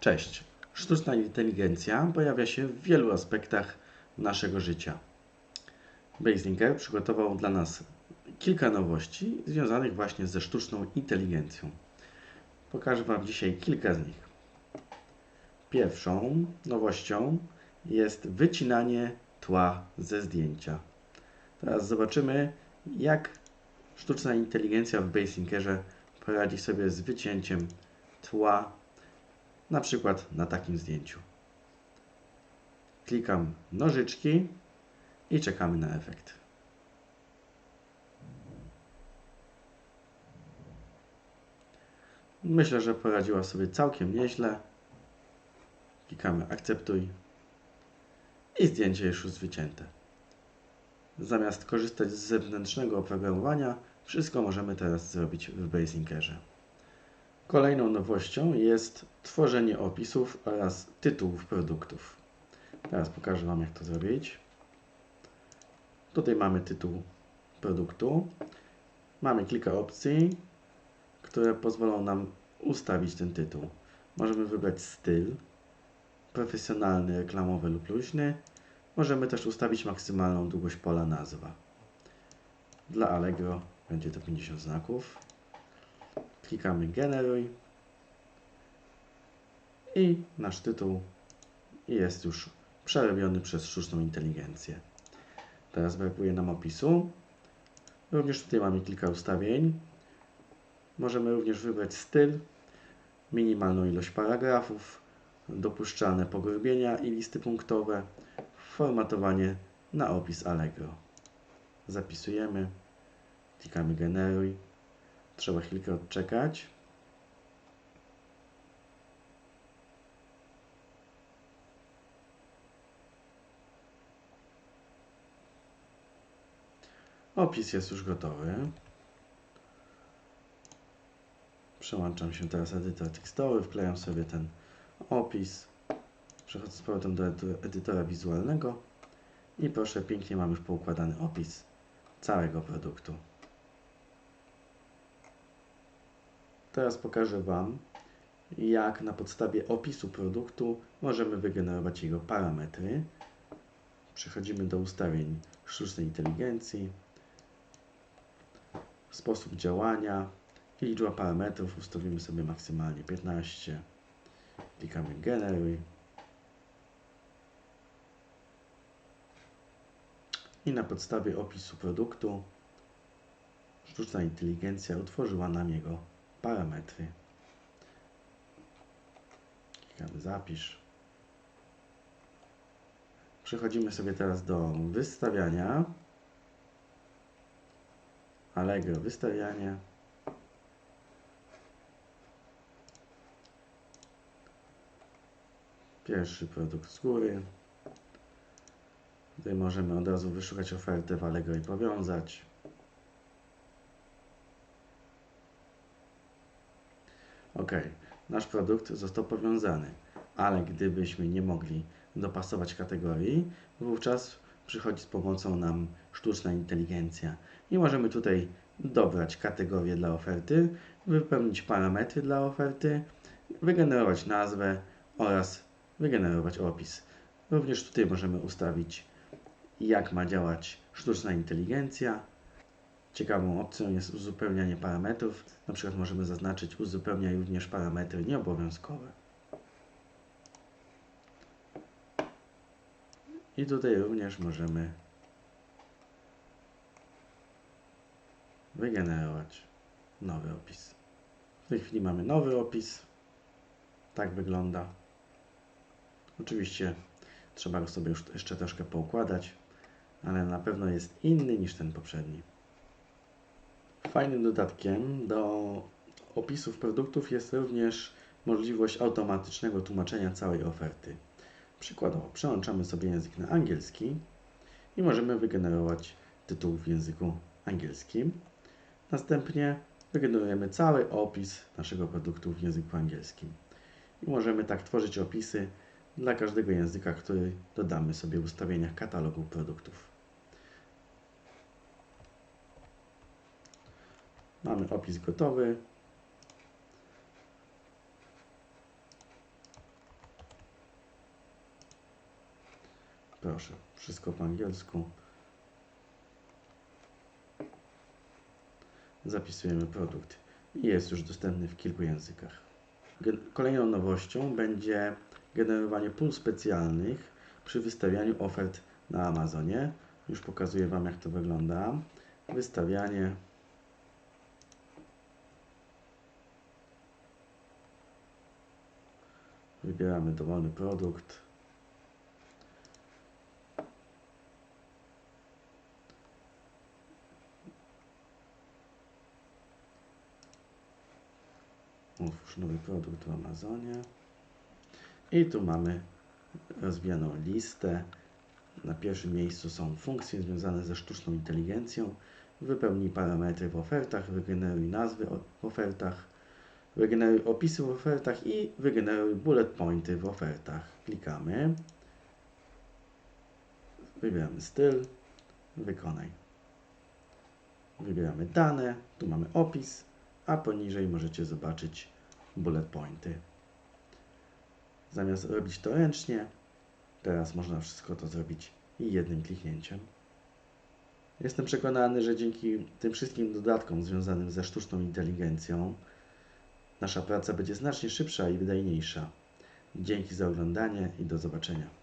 Cześć. Sztuczna inteligencja pojawia się w wielu aspektach naszego życia. Baselinker przygotował dla nas kilka nowości związanych właśnie ze sztuczną inteligencją. Pokażę Wam dzisiaj kilka z nich. Pierwszą nowością jest wycinanie tła ze zdjęcia. Teraz zobaczymy, jak sztuczna inteligencja w Baselinkerze poradzi sobie z wycięciem tła na przykład na takim zdjęciu. Klikam nożyczki i czekamy na efekt. Myślę, że poradziła sobie całkiem nieźle. Klikamy akceptuj i zdjęcie już jest wycięte. Zamiast korzystać z zewnętrznego oprogramowania, wszystko możemy teraz zrobić w Baselinkerze. Kolejną nowością jest tworzenie opisów oraz tytułów produktów. Teraz pokażę Wam, jak to zrobić. Tutaj mamy tytuł produktu. Mamy kilka opcji, które pozwolą nam ustawić ten tytuł. Możemy wybrać styl, profesjonalny, reklamowy lub luźny. Możemy też ustawić maksymalną długość pola nazwa. Dla Allegro będzie to 50 znaków. Klikamy generuj i nasz tytuł jest już przerobiony przez sztuczną inteligencję. Teraz brakuje nam opisu. Również tutaj mamy kilka ustawień. Możemy również wybrać styl, minimalną ilość paragrafów, dopuszczalne pogrubienia i listy punktowe, formatowanie na opis Allegro. Zapisujemy, klikamy generuj. Trzeba chwilkę odczekać. Opis jest już gotowy. Przełączam się teraz edytor tekstowy, wklejam sobie ten opis. Przechodzę z powrotem do edytora wizualnego i proszę, pięknie mamy już poukładany opis całego produktu. Teraz pokażę Wam, jak na podstawie opisu produktu możemy wygenerować jego parametry. Przechodzimy do ustawień sztucznej inteligencji, sposób działania liczba parametrów ustawimy sobie maksymalnie 15. Klikamy generuj. I na podstawie opisu produktu sztuczna inteligencja utworzyła nam jego parametry. Klikamy zapisz. Przechodzimy sobie teraz do wystawiania. Allegro wystawianie. Pierwszy produkt z góry. Tutaj możemy od razu wyszukać ofertę w Allegro i powiązać. OK, nasz produkt został powiązany, ale gdybyśmy nie mogli dopasować kategorii, wówczas przychodzi z pomocą nam sztuczna inteligencja i możemy tutaj dobrać kategorię dla oferty, wypełnić parametry dla oferty, wygenerować nazwę oraz wygenerować opis. Również tutaj możemy ustawić, jak ma działać sztuczna inteligencja, Ciekawą opcją jest uzupełnianie parametrów. Na przykład możemy zaznaczyć uzupełniaj również parametry nieobowiązkowe. I tutaj również możemy wygenerować nowy opis. W tej chwili mamy nowy opis. Tak wygląda. Oczywiście trzeba go sobie już jeszcze troszkę poukładać, ale na pewno jest inny niż ten poprzedni. Fajnym dodatkiem do opisów produktów jest również możliwość automatycznego tłumaczenia całej oferty. Przykładowo, przełączamy sobie język na angielski i możemy wygenerować tytuł w języku angielskim. Następnie wygenerujemy cały opis naszego produktu w języku angielskim. I możemy tak tworzyć opisy dla każdego języka, który dodamy sobie w ustawieniach katalogu produktów. Mamy opis gotowy. Proszę, wszystko po angielsku. Zapisujemy produkt i jest już dostępny w kilku językach. Kolejną nowością będzie generowanie pól specjalnych przy wystawianiu ofert na Amazonie. Już pokazuję Wam, jak to wygląda. Wystawianie Wybieramy dowolny produkt. Otwórz nowy produkt w Amazonie. I tu mamy rozwijaną listę. Na pierwszym miejscu są funkcje związane ze sztuczną inteligencją. Wypełnij parametry w ofertach, wygeneruj nazwy w ofertach, wygeneruj opisy w ofertach i wygeneruj bullet pointy w ofertach. Klikamy. Wybieramy styl. Wykonaj. Wybieramy dane. Tu mamy opis, a poniżej możecie zobaczyć bullet pointy. Zamiast robić to ręcznie, teraz można wszystko to zrobić jednym kliknięciem. Jestem przekonany, że dzięki tym wszystkim dodatkom związanym ze sztuczną inteligencją nasza praca będzie znacznie szybsza i wydajniejsza. Dzięki za oglądanie i do zobaczenia.